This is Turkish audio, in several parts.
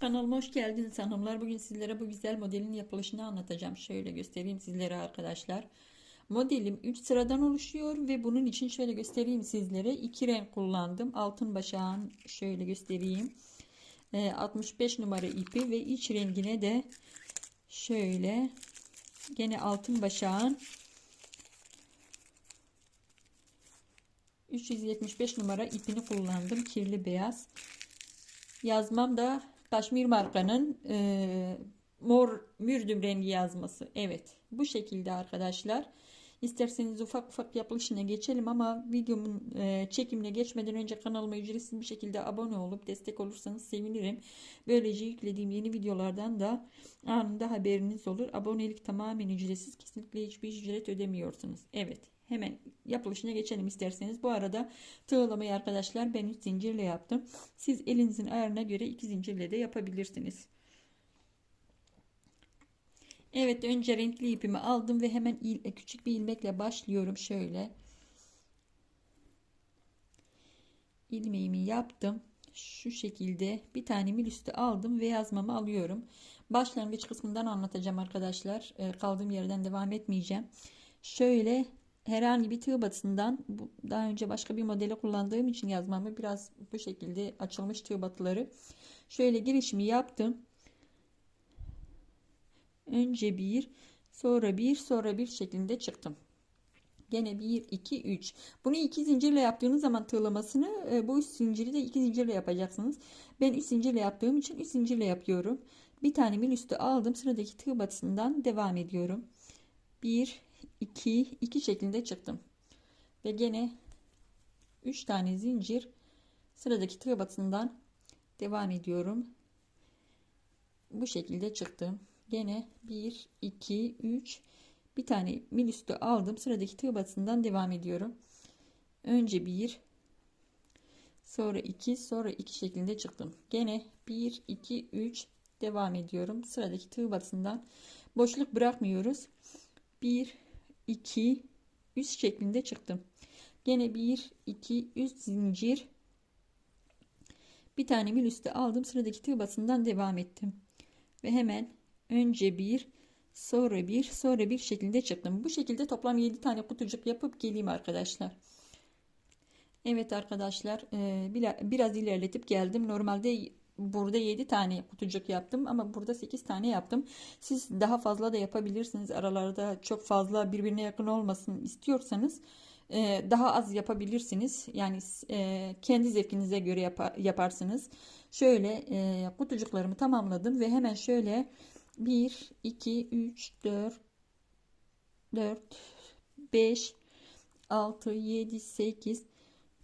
Kanalıma hoş geldiniz hanımlar. Bugün sizlere bu güzel modelin yapılışını anlatacağım. Şöyle göstereyim sizlere arkadaşlar. Modelim 3 sıradan oluşuyor ve bunun için şöyle göstereyim sizlere. 2 renk kullandım. Altın başağın şöyle göstereyim. 65 Ee, numara ipi ve iç rengine de şöyle gene altın başağın 375 numara ipini kullandım. Kirli beyaz. Yazmam da Kaşmir markanın e, mor mürdüm rengi yazması. Evet bu şekilde arkadaşlar. İsterseniz ufak ufak yapılışına geçelim ama videomun e, çekimine geçmeden önce kanalıma ücretsiz bir şekilde abone olup destek olursanız sevinirim. Böylece yüklediğim yeni videolardan da anında haberiniz olur. Abonelik tamamen ücretsiz. Kesinlikle hiçbir ücret ödemiyorsunuz. Evet hemen yapılışına geçelim isterseniz. Bu arada tığlamayı arkadaşlar ben 3 zincirle yaptım. Siz elinizin ayarına göre 2 zincirle de yapabilirsiniz. Evet önce renkli ipimi aldım ve hemen il, küçük bir ilmekle başlıyorum şöyle. ilmeğimi yaptım. Şu şekilde bir tane mil üstü aldım ve yazmamı alıyorum. Başlangıç kısmından anlatacağım arkadaşlar. Kaldığım yerden devam etmeyeceğim. Şöyle herhangi bir tığ batısından daha önce başka bir modeli kullandığım için yazmamı biraz bu şekilde açılmış tığ batıları. Şöyle girişimi yaptım. Önce bir sonra bir sonra bir şeklinde çıktım. Gene 1 2 3 bunu iki zincirle yaptığınız zaman tığlamasını e, bu üç zinciri de iki zincirle yapacaksınız. Ben üç zincirle yaptığım için üç zincirle yapıyorum. Bir tane mil üstü aldım. Sıradaki tığ batısından devam ediyorum. 1 2 2 şeklinde çıktım. Ve gene 3 tane zincir sıradaki tığ batısından devam ediyorum. Bu şekilde çıktım. Gene 1 2 3 bir tane mil üstü aldım. Sıradaki tığ batısından devam ediyorum. Önce 1 sonra 2 sonra 2 şeklinde çıktım. Gene 1 2 3 devam ediyorum. Sıradaki tığ batısından boşluk bırakmıyoruz. 1 2 3 şeklinde çıktım. Gene 1 2 3 zincir bir tane mil üstü aldım. Sıradaki tığ basından devam ettim. Ve hemen önce bir sonra bir sonra bir şeklinde çıktım. Bu şekilde toplam 7 tane kutucuk yapıp geleyim arkadaşlar. Evet arkadaşlar biraz ilerletip geldim. Normalde burada 7 tane kutucuk yaptım ama burada 8 tane yaptım. Siz daha fazla da yapabilirsiniz. Aralarda çok fazla birbirine yakın olmasın istiyorsanız e, daha az yapabilirsiniz. Yani e, kendi zevkinize göre yaparsınız. Şöyle e, kutucuklarımı tamamladım ve hemen şöyle 1 2 3 4 4 5 6 7 8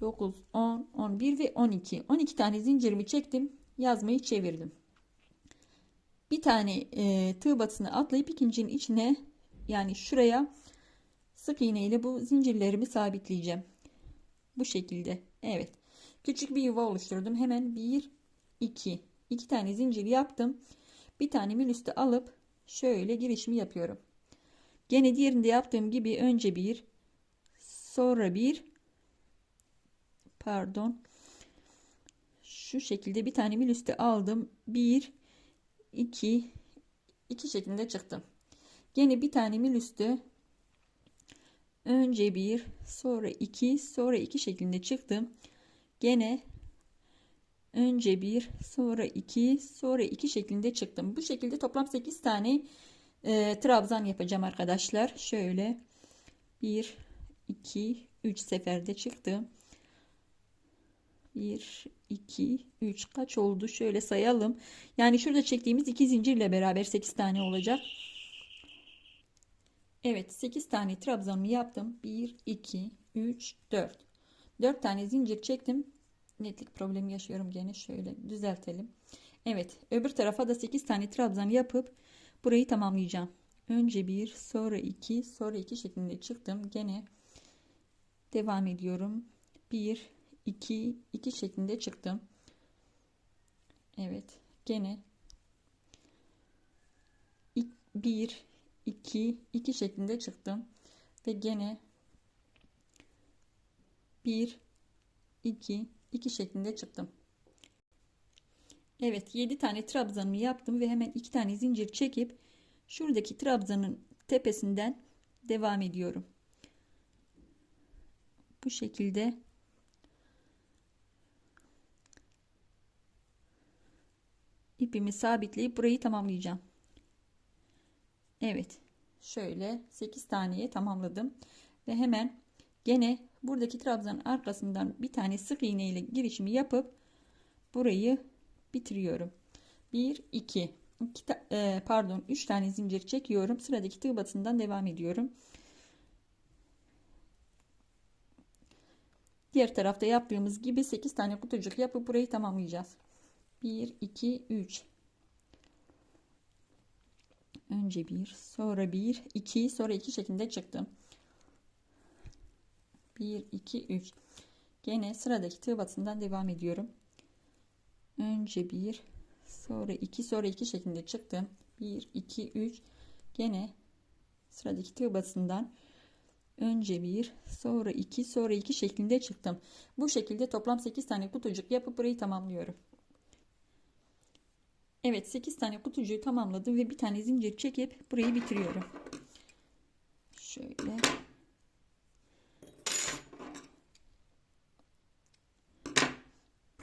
9 10 11 ve 12 12 tane zincirimi çektim yazmayı çevirdim. Bir tane e, tığ batısını atlayıp ikincinin içine yani şuraya sık iğne ile bu zincirlerimi sabitleyeceğim. Bu şekilde. Evet. Küçük bir yuva oluşturdum. Hemen 1 2 2 tane zincir yaptım. Bir tane mil üstü alıp şöyle girişimi yapıyorum. Gene diğerinde yaptığım gibi önce bir sonra bir pardon şu şekilde bir tane mil üstü aldım. 1 2 2 şeklinde çıktım. Yine bir tane mil üstü önce bir sonra 2 sonra 2 şeklinde çıktım. Gene önce bir sonra 2 sonra 2 şeklinde çıktım. Bu şekilde toplam 8 tane e, trabzan yapacağım arkadaşlar. Şöyle 1 2 3 seferde çıktım. 1 2 3 kaç oldu? Şöyle sayalım. Yani şurada çektiğimiz iki zincirle beraber 8 tane olacak. Evet 8 tane trabzanımı yaptım. 1 2 3 4 4 tane zincir çektim. Netlik problemi yaşıyorum gene. Şöyle düzeltelim. Evet öbür tarafa da 8 tane trabzan yapıp burayı tamamlayacağım. Önce 1 sonra 2 sonra 2 şeklinde çıktım. Gene devam ediyorum. 1 2 2 şeklinde çıktım. Evet. Gene 1 2 2 şeklinde çıktım ve gene 1 2 2 şeklinde çıktım. Evet 7 tane trabzanımı yaptım ve hemen 2 tane zincir çekip şuradaki trabzanın tepesinden devam ediyorum. Bu şekilde ipimi sabitleyip burayı tamamlayacağım. Evet. Şöyle 8 taneye tamamladım. Ve hemen gene buradaki trabzanın arkasından bir tane sık iğne ile girişimi yapıp burayı bitiriyorum. 1 2 2 e, pardon 3 tane zincir çekiyorum. Sıradaki tığ batısından devam ediyorum. Diğer tarafta yaptığımız gibi 8 tane kutucuk yapıp burayı tamamlayacağız. 1 2 3 önce bir sonra bir iki sonra iki şeklinde çıktım 1 2 3 gene sıradaki tığ batısından devam ediyorum. Önce bir sonra iki sonra iki şeklinde çıktım 1 2 3 gene sıradaki tığ batısından önce bir sonra iki sonra iki şeklinde çıktım. Bu şekilde toplam 8 tane kutucuk yapıp burayı tamamlıyorum Evet 8 tane kutucuğu tamamladım ve bir tane zincir çekip burayı bitiriyorum. Şöyle.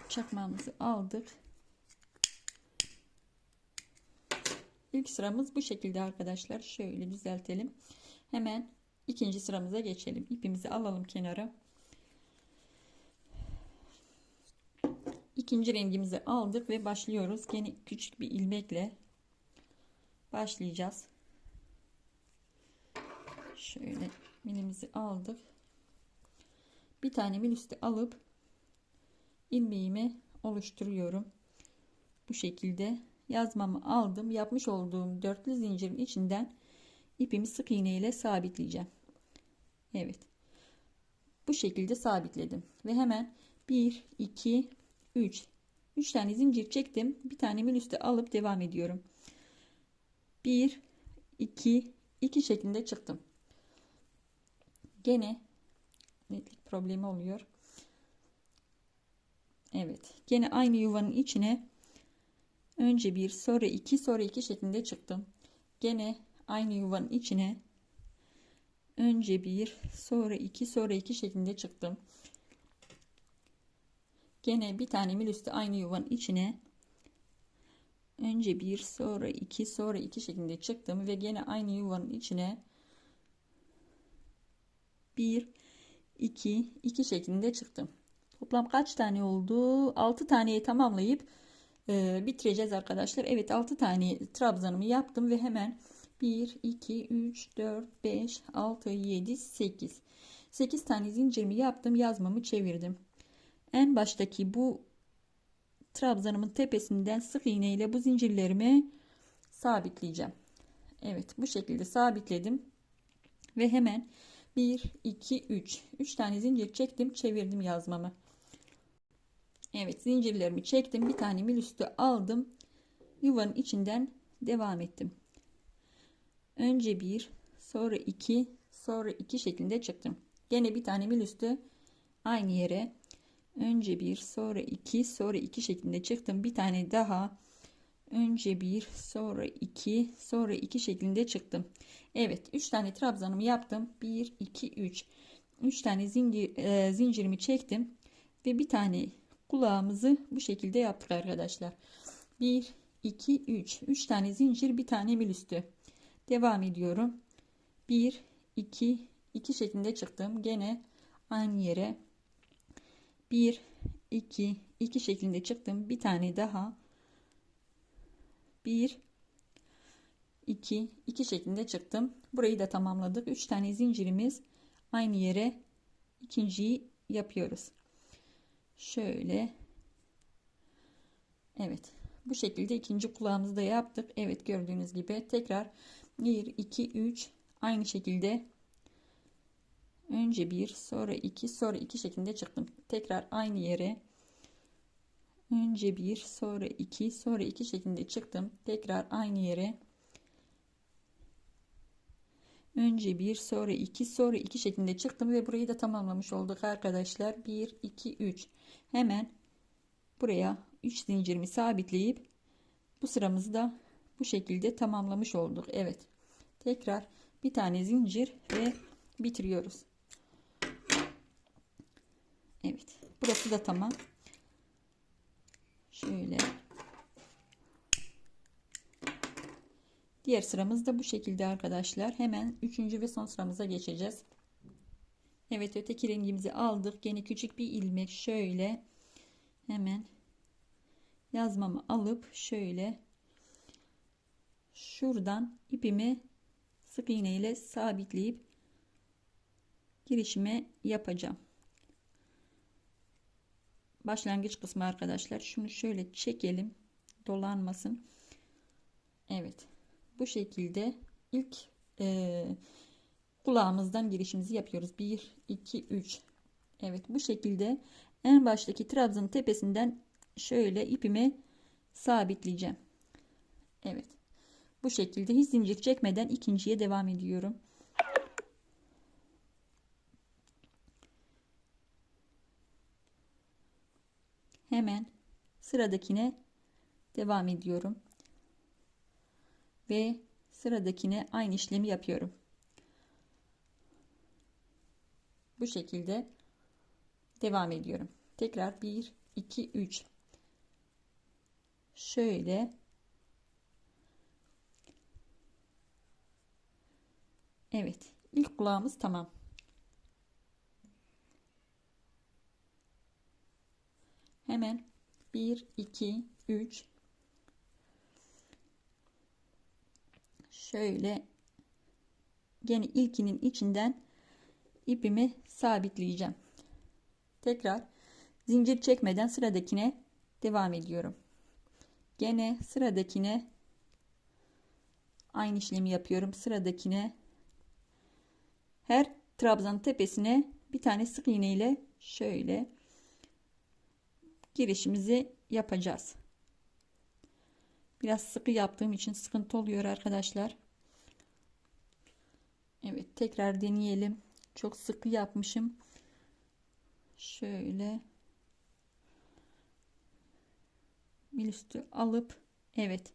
Çakmağımızı aldık. İlk sıramız bu şekilde arkadaşlar. Şöyle düzeltelim. Hemen ikinci sıramıza geçelim. İpimizi alalım kenara. İkinci rengimizi aldık ve başlıyoruz. Yine küçük bir ilmekle başlayacağız. Şöyle milimizi aldık. Bir tane mil üstü alıp ilmeğimi oluşturuyorum. Bu şekilde yazmamı aldım. Yapmış olduğum dörtlü zincirin içinden ipimi sık iğne ile sabitleyeceğim. Evet. Bu şekilde sabitledim ve hemen 1 2 3 3 tane zincir çektim. Bir tane mil üstü alıp devam ediyorum. 1 2 2 şeklinde çıktım. Gene netlik problemi oluyor. Evet. Gene aynı yuvanın içine önce bir sonra iki sonra iki şeklinde çıktım. Gene aynı yuvanın içine önce bir sonra iki sonra iki şeklinde çıktım Gene bir tane mil üstü aynı yuvanın içine önce bir sonra iki sonra iki şeklinde çıktım ve gene aynı yuvanın içine bir iki iki şeklinde çıktım. Toplam kaç tane oldu? 6 taneyi tamamlayıp e, bitireceğiz arkadaşlar. Evet 6 tane trabzanımı yaptım ve hemen 1 2 3 4 5 6 7 8 8 tane zincirimi yaptım yazmamı çevirdim en baştaki bu trabzanımın tepesinden sık iğne ile bu zincirlerimi sabitleyeceğim. Evet bu şekilde sabitledim ve hemen 1 2 3 3 tane zincir çektim çevirdim yazmamı. Evet zincirlerimi çektim bir tane mil üstü aldım yuvanın içinden devam ettim. Önce bir sonra iki sonra iki şeklinde çıktım. Gene bir tane mil üstü aynı yere önce bir sonra iki sonra iki şeklinde çıktım. Bir tane daha. Önce bir sonra iki sonra iki şeklinde çıktım. Evet üç tane trabzanımı yaptım. 1 2 3 3 tane zincir, e, zincirimi çektim ve bir tane kulağımızı bu şekilde yaptık arkadaşlar. 1 2 3 3 tane zincir bir tane mil üstü. Devam ediyorum. 1 2 2 şeklinde çıktım. Gene aynı yere 1 2 2 şeklinde çıktım. Bir tane daha. 1 2 2 şeklinde çıktım. Burayı da tamamladık. 3 tane zincirimiz aynı yere ikinciyi yapıyoruz. Şöyle. Evet bu şekilde ikinci kulağımızı da yaptık. Evet gördüğünüz gibi tekrar 1 2 3 aynı şekilde önce bir sonra iki sonra iki şeklinde çıktım tekrar aynı yere önce bir sonra iki sonra iki şeklinde çıktım tekrar aynı yere önce bir sonra iki sonra iki şeklinde çıktım ve burayı da tamamlamış olduk arkadaşlar 1 2 3 hemen buraya 3 zincirimi sabitleyip bu sıramızı da bu şekilde tamamlamış olduk. Evet. Tekrar bir tane zincir ve bitiriyoruz. Evet. Burası da tamam. Şöyle. Diğer sıramız da bu şekilde arkadaşlar. Hemen üçüncü ve son sıramıza geçeceğiz. Evet öteki rengimizi aldık. Gene küçük bir ilmek şöyle hemen yazmamı alıp şöyle şuradan ipimi sık iğne ile sabitleyip girişime yapacağım. Başlangıç kısmı arkadaşlar. Şunu şöyle çekelim. Dolanmasın. Evet. Bu şekilde ilk e, kulağımızdan girişimizi yapıyoruz. 1, 2, 3. Evet bu şekilde en baştaki trabzanın tepesinden şöyle ipimi sabitleyeceğim. Evet. Bu şekilde hiç zincir çekmeden ikinciye devam ediyorum. Hemen sıradakine devam ediyorum. Ve sıradakine aynı işlemi yapıyorum. Bu şekilde devam ediyorum. Tekrar 1 2 3 şöyle Evet ilk kulağımız tamam hemen 1 2 3 şöyle. Gene ilkinin içinden ipimi sabitleyeceğim. Tekrar zincir çekmeden sıradakine devam ediyorum. Gene sıradakine aynı işlemi yapıyorum. Sıradakine her trabzanın tepesine bir tane sık iğne ile şöyle girişimizi yapacağız. Biraz sıkı yaptığım için sıkıntı oluyor arkadaşlar. Evet tekrar deneyelim. Çok sıkı yapmışım. Şöyle bir üstü alıp evet.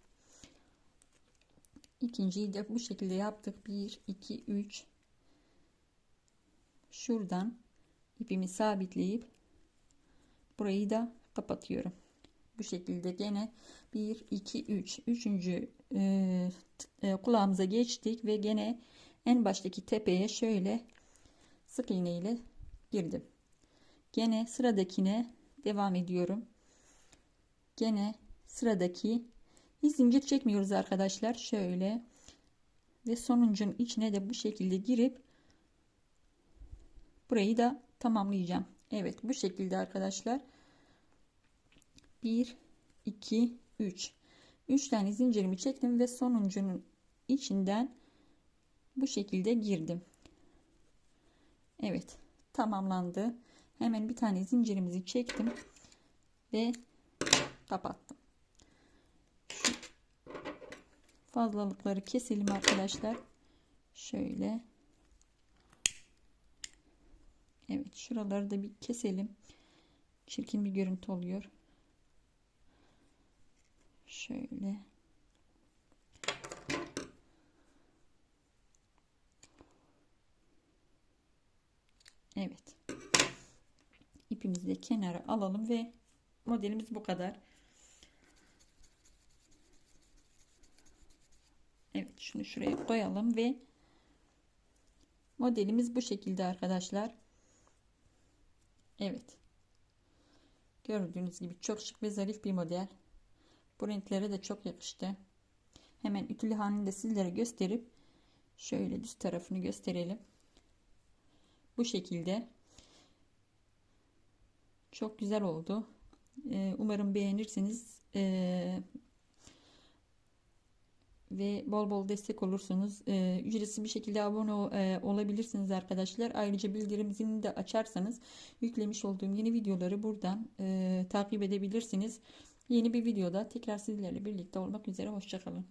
İkinciyi de bu şekilde yaptık. 1 2 3 şuradan ipimi sabitleyip burayı da kapatıyorum. Bu şekilde gene 1 2 3 üçüncü e, e, kulağımıza geçtik ve gene en baştaki tepeye şöyle sık iğne ile girdim. Gene sıradakine devam ediyorum. Gene sıradaki hiç zincir çekmiyoruz arkadaşlar. Şöyle ve sonuncun içine de bu şekilde girip burayı da tamamlayacağım. Evet bu şekilde arkadaşlar 1 2 3 3 tane zincirimi çektim ve sonuncunun içinden bu şekilde girdim Evet tamamlandı hemen bir tane zincirimizi çektim ve kapattım. Fazlalıkları keselim arkadaşlar. Şöyle. Evet şuraları da bir keselim. Çirkin bir görüntü oluyor. Şöyle. Evet. İpimizi de kenara alalım ve modelimiz bu kadar. Evet şunu şuraya koyalım ve modelimiz bu şekilde arkadaşlar. Evet. Gördüğünüz gibi çok şık ve zarif bir model. Bu renklere de çok yakıştı. Hemen ütülü halini de sizlere gösterip şöyle düz tarafını gösterelim. Bu şekilde çok güzel oldu. Ee, umarım beğenirsiniz. Ee, ve bol bol destek olursunuz. Ee, ücretsiz bir şekilde abone e, olabilirsiniz arkadaşlar. Ayrıca bildirim zilini de açarsanız yüklemiş olduğum yeni videoları buradan e, takip edebilirsiniz. Yeni bir videoda tekrar sizlerle birlikte olmak üzere. Hoşçakalın.